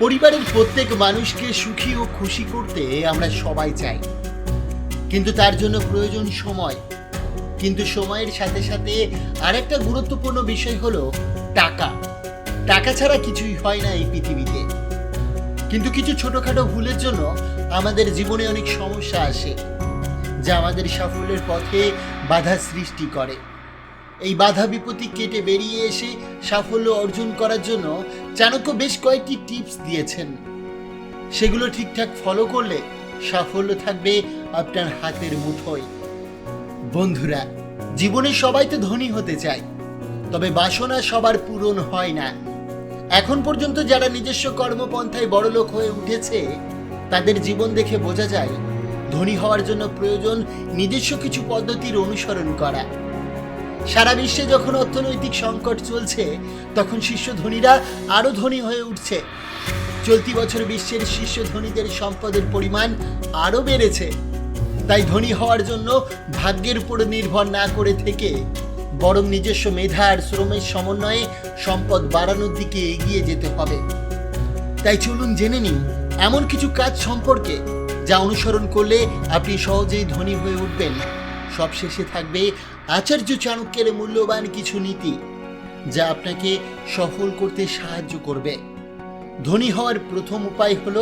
পরিবারের প্রত্যেক মানুষকে সুখী ও খুশি করতে আমরা সবাই চাই। কিন্তু তার জন্য প্রয়োজন সময়। কিন্তু সময়ের সাথে সাথে আরেকটা গুরুত্বপূর্ণ বিষয় হলো টাকা। টাকা ছাড়া কিছুই হয় না এই পৃথিবীতে। কিন্তু কিছু ছোটখাটো ভুলের জন্য আমাদের জীবনে অনেক সমস্যা আসে, যা আমাদের সাফল্যের পথে বাধা সৃষ্টি করে। এই বাধা বিপত্তি কেটে বেরিয়ে এসে সাফল্য অর্জন করার জন্য চাণক্য বেশ কয়েকটি টিপস দিয়েছেন। সেগুলো ঠিকঠাক ফলো করলে সাফল্য থাকবে আপনার হাতের মুঠোয়। বন্ধুরা, জীবনে সবাই তো ধনী হতে চায়, তবে বাসনা সবার পূরণ হয় না। এখন পর্যন্ত যারা নিজস্ব কর্মপন্থায় বড়লোক হয়ে উঠেছে, তাদের জীবন দেখে বোঝা যায়, ধনী হওয়ার জন্য প্রয়োজন নিজস্ব কিছু পদ্ধতির অনুসরণ করা। সারা বিশ্বে যখন অর্থনৈতিক সংকট চলছে, তখন শীর্ষ ধনীরা আরও ধনী হয়ে উঠছে। চলতি বছর বিশ্বের শীর্ষ ধনীদের সম্পদের পরিমাণ আরও বেড়েছে। তাই ধনী হওয়ার জন্য ভাগ্যের উপর নির্ভর না করে থেকে বরং নিজস্ব মেধা আর শ্রমের সমন্বয়ে সম্পদ বাড়ানোর দিকে এগিয়ে যেতে হবে। তাই চলুন জেনে নিন এমন কিছু কাজ সম্পর্কে যা অনুসরণ করলে আপনি সহজেই ধনী হয়ে উঠবেন। সবশেষে থাকবে আচার্য চাণক্যের মূল্যবান কিছু নীতি যা আপনাকে সফল করতে সাহায্য করবে। ধনী হওয়ার প্রথম উপায় হল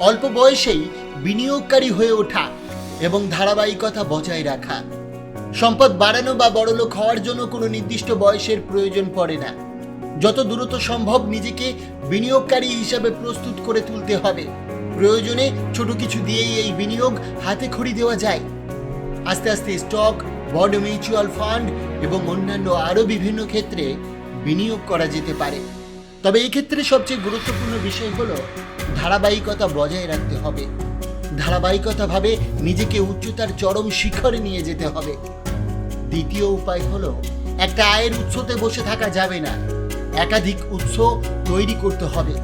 অল্প বয়সেই বিনিয়োগকারী হয়ে ওঠা এবং ধারাবাহিকতা বজায় রাখা। সম্পদ বাড়ানো বা বড়লোক হওয়ার জন্য কোনো নির্দিষ্ট বয়সের প্রয়োজন পড়ে না। যত দ্রুত সম্ভব নিজেকে বিনিয়োগকারী হিসাবে প্রস্তুত করে তুলতে হবে। প্রয়োজনে ছোট কিছু দিয়েই এই বিনিয়োগ হাতে খড়ি দেওয়া যায়। আস্তে আস্তে স্টক বন্ড মিউচুয়াল ফান্ড এবং অন্যান্য আরও বিভিন্ন ক্ষেত্রে বিনিয়োগ করা যেতে পারে। তবে এই ক্ষেত্রে সবচেয়ে গুরুত্বপূর্ণ বিষয় হলো ধারাবাহিকতা বজায় রাখতে হবে। ধারাবাহিকতাভাবে নিজেকে উচ্চতার চরম শিখরে নিয়ে যেতে হবে। দ্বিতীয় উপায় হলো একটা আয়ের উৎসতে বসে থাকা যাবে না। একাধিক উৎস তৈরি করতে হবে।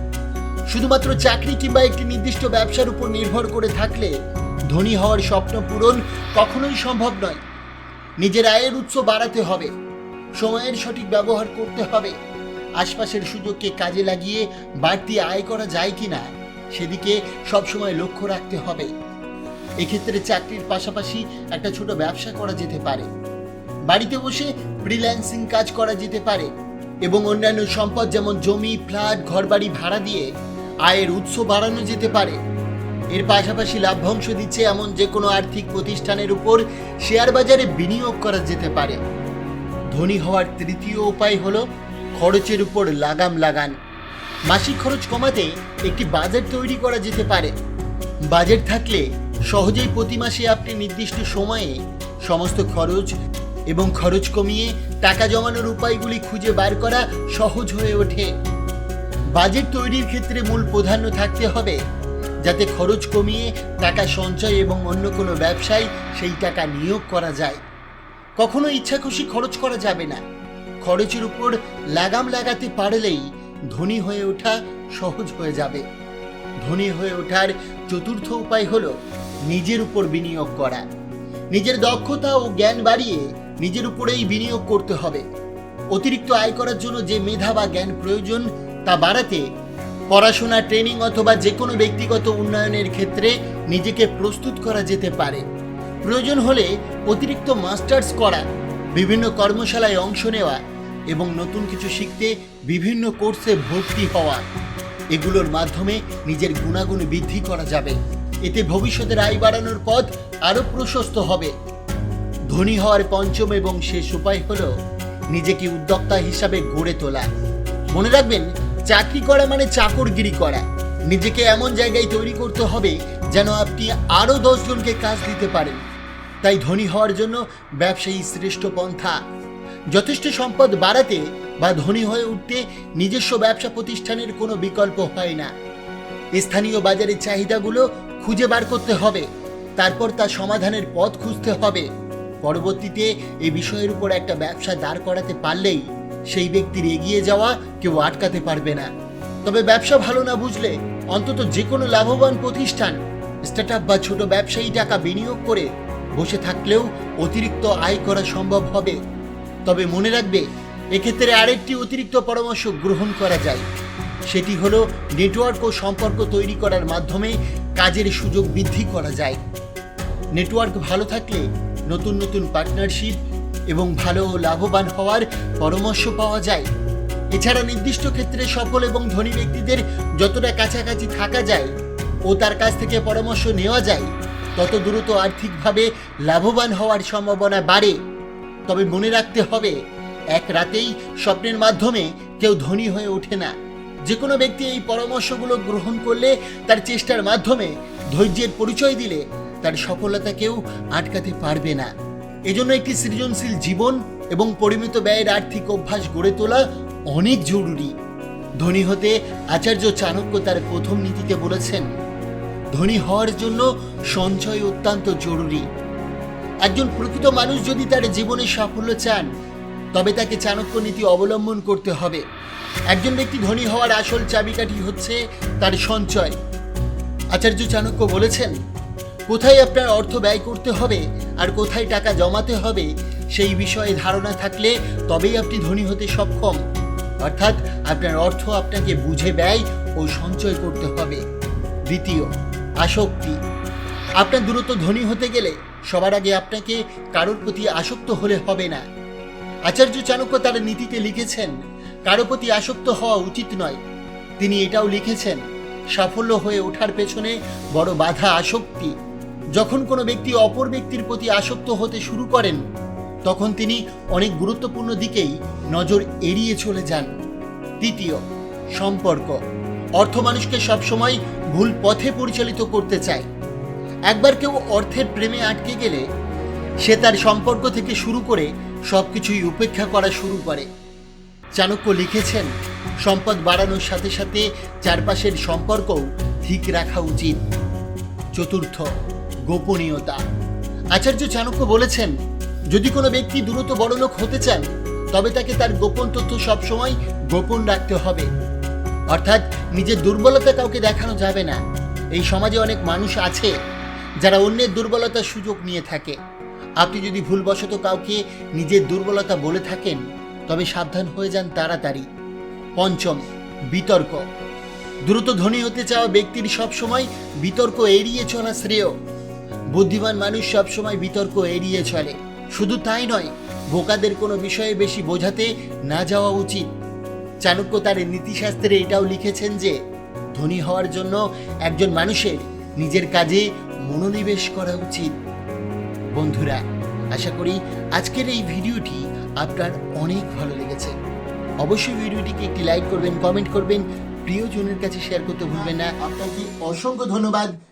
শুধুমাত্র চাকরি কিংবা একটি নির্দিষ্ট ব্যবসার উপর নির্ভর করে থাকলে ধনী হওয়ার স্বপ্ন পূরণ কখনোই সম্ভব নয়। নিজের আয়ের উৎস বাড়াতে হবে, সময়ের সঠিক ব্যবহার করতে হবে। আশপাশের সুযোগকে কাজে লাগিয়ে বাড়তি আয় করা যায় কি না সেদিকে সবসময় লক্ষ্য রাখতে হবে। এক্ষেত্রে চাকরির পাশাপাশি একটা ছোট ব্যবসা করা যেতে পারে। বাড়িতে বসে ফ্রিল্যান্সিং কাজ করা যেতে পারে এবং অন্যান্য সম্পদ যেমন জমি, ফ্ল্যাট, ঘরবাড়ি ভাড়া দিয়ে আয়ের উৎস বাড়ানো যেতে পারে। এর পাশাপাশি লাভ্যাংশ দিচ্ছে এমন যে কোনো আর্থিক প্রতিষ্ঠানের উপর শেয়ার বাজারে বিনিয়োগ করা যেতে পারে। ধনী হওয়ার তৃতীয় উপায় হলো খরচের উপর লাগাম লাগান। মাসিক খরচ কমাতে একটি বাজেট তৈরি করা যেতে পারে। বাজেট থাকলে সহজেই প্রতি মাসে আপনি নির্দিষ্ট সময়ে সমস্ত খরচ এবং খরচ কমিয়ে টাকা জমানোর উপায়গুলি খুঁজে বার করা সহজ হয়ে ওঠে। বাজেট তৈরির ক্ষেত্রে মূল প্রাধান্য থাকতে হবে যাতে খরচ কমিয়ে টাকা সঞ্চয় এবং অন্য কোনো ব্যবসায় সেই টাকা নিয়োগ করা যায়। কখনো ইচ্ছা খুশি খরচ করা যাবে না। খরচের উপর লাগাম লাগাতে পারলেই ধনী হয়ে ওঠা সহজ হয়ে যাবে। ধনী হয়ে ওঠার চতুর্থ উপায় হল নিজের উপর বিনিয়োগ করা। নিজের দক্ষতা ও জ্ঞান বাড়িয়ে নিজের উপরেই বিনিয়োগ করতে হবে। অতিরিক্ত আয় করার জন্য যে মেধা বা জ্ঞান প্রয়োজন তা বাড়াতে পড়াশোনা ট্রেনিং অথবা যে কোনো ব্যক্তিগত উন্নয়নের ক্ষেত্রে নিজেকে প্রস্তুত করা যেতে পারে। প্রয়োজন হলে অতিরিক্ত মাস্টার্স করা, বিভিন্ন কর্মশালায় অংশ নেওয়া এবং নতুন কিছু শিখতে বিভিন্ন কোর্সে ভর্তি হওয়া, এগুলোর মাধ্যমে নিজের গুণাগুণ বৃদ্ধি করা যাবে। এতে ভবিষ্যতের আয় বাড়ানোর পথ আরও প্রশস্ত হবে। ধনী হওয়ার পঞ্চম এবং শেষ উপায় হলো নিজেকে উদ্যোক্তা হিসাবে গড়ে তোলা। মনে রাখবেন চাকরি করা মানে চাকরগিরি করা। নিজেকে এমন জায়গায় তৈরি করতে হবে যেন আপনি আরও দশজনকে কাজ দিতে পারেন। তাই ধনী হওয়ার জন্য ব্যবসায়ী শ্রেষ্ঠ পন্থা। যথেষ্ট সম্পদ বাড়াতে বা ধনী হয়ে উঠতে নিজস্ব ব্যবসা প্রতিষ্ঠানের কোনো বিকল্প হয় না। স্থানীয় বাজারের চাহিদাগুলো খুঁজে বার করতে হবে। তারপর তার সমাধানের পথ খুঁজতে হবে। পরবর্তীতে এই বিষয়ের উপর একটা ব্যবসা দাঁড় করাতে পারলেই সেই ব্যক্তির এগিয়ে যাওয়া কেউ আটকাতে পারবে না। তবে ব্যবসা ভালো না বুঝলে অন্তত যে কোনো লাভবান প্রতিষ্ঠান স্টার্ট বা ছোট ব্যবসায়ী টাকা বিনিয়োগ করে বসে থাকলেও অতিরিক্ত আয় করা সম্ভব হবে। তবে মনে রাখবে, এক্ষেত্রে আরেকটি অতিরিক্ত পরামর্শ গ্রহণ করা যায়। সেটি হলো নেটওয়ার্ক ও সম্পর্ক তৈরি করার মাধ্যমে কাজের সুযোগ বৃদ্ধি করা যায়। নেটওয়ার্ক ভালো থাকলে নতুন নতুন পার্টনারশিপ এবং ভালো লাভবান হওয়ার পরামর্শ পাওয়া যায়। এছাড়া নির্দিষ্ট ক্ষেত্রে সফল এবং ধনী ব্যক্তিদের যতটা কাছাকাছি থাকা যায় ও তার কাছ থেকে পরামর্শ নেওয়া যায়, তত দ্রুত আর্থিকভাবে লাভবান হওয়ার সম্ভাবনা বাড়ে। তবে মনে রাখতে হবে, এক রাতেই স্বপ্নের মাধ্যমে কেউ ধনী হয়ে ওঠে না। যে কোনো ব্যক্তি এই পরামর্শগুলো গ্রহণ করলে তার চেষ্টার মাধ্যমে ধৈর্যের পরিচয় দিলে তার সফলতা কেউ আটকাতে পারবে না। এজন্য একটি সৃজনশীল জীবন এবং পরিমিত ব্যয়ের আর্থিক অভ্যাস গড়ে তোলা অনেক জরুরি। ধনী হতে আচার্য চাণক্য তার প্রথম নীতিতে বলেছেন, ধনী হওয়ার জন্য সঞ্চয় অত্যন্ত জরুরি। একজন প্রকৃত মানুষ যদি তার জীবনে সাফল্য চান, তবে তাকে চাণক্য নীতি অবলম্বন করতে হবে। একজন ব্যক্তি ধনী হওয়ার আসল চাবিকাঠি হচ্ছে তার সঞ্চয়। আচার্য চাণক্য বলেছেন কোথায় আপনার অর্থ ব্যয় করতে হবে আর কোথায় টাকা জমাতে হবে সেই বিষয়ে ধারণা থাকলে তবেই আপনি ধনী হতে সক্ষম। অর্থাৎ আপনার অর্থ আপনাকে বুঝে ব্যয় ও সঞ্চয় করতে হবে। দ্বিতীয়, আসক্তি। আপনার দ্রুত ধনী হতে গেলে সবার আগে আপনাকে কারোর প্রতি আসক্ত হলে হবে না। আচার্য চাণক্য তার নীতিতে লিখেছেন, কারও প্রতি আসক্ত হওয়া উচিত নয়। তিনি এটাও লিখেছেন, সাফল্য হয়ে ওঠার পেছনে বড় বাধা আসক্তি। যখন কোনো ব্যক্তি অপর ব্যক্তির প্রতি আসক্ত হতে শুরু করেন, তখন তিনি অনেক গুরুত্বপূর্ণ দিকেই নজর এড়িয়ে চলে যান। তৃতীয় সম্পর্ক। অর্থ মানুষকে সবসময় ভুল পথে পরিচালিত করতে চায়। একবার কেউ অর্থের প্রেমে আটকে গেলে, সে তার সম্পর্ক থেকে শুরু করে সব কিছুই উপেক্ষা করা শুরু করে। চাণক্য লিখেছেন, সম্পদ বাড়ানোর সাথে সাথে চারপাশের সম্পর্কও ঠিক রাখা উচিত। চতুর্থ গোপনীয়তা। আচার্য চাণক্য বলেছেন, যদি কোনো ব্যক্তি দ্রুত বড়লোক হতে চান, তবে তাকে তার গোপন তথ্য সবসময় গোপন রাখতে হবে। অর্থাৎ নিজের দুর্বলতা কাউকে দেখানো যাবে না। এই সমাজে অনেক মানুষ আছে যারা অন্যের দুর্বলতার সুযোগ নিয়ে থাকে। আপনি যদি ভুলবশত কাউকে নিজের দুর্বলতা বলে থাকেন, তবে সাবধান হয়ে যান তাড়াতাড়ি। পঞ্চম, বিতর্ক। দ্রুত ধনী হতে চাওয়া ব্যক্তির সবসময় বিতর্ক এড়িয়ে চলা শ্রেয়। বুদ্ধিমান মানুষ সবসময় বিতর্ক এড়িয়ে চলে। শুধু তাই নয়, বোকাদের কোনো বিষয়ে বেশি বোঝাতে না যাওয়া উচিত। চাণক্য তার নীতিশাস্ত্রে এটাও লিখেছেন যে, ধনী হওয়ার জন্য একজন মানুষের নিজের কাজে মনোনিবেশ করা উচিত। বন্ধুরা, আশা করি আজকের এই ভিডিওটি আপনার অনেক ভালো লেগেছে। অবশ্যই ভিডিওটিকে একটি লাইক করবেন, কমেন্ট করবেন, প্রিয়জনের কাছে শেয়ার করতে ভুলবেন না। আপনাকে অসংখ্য ধন্যবাদ।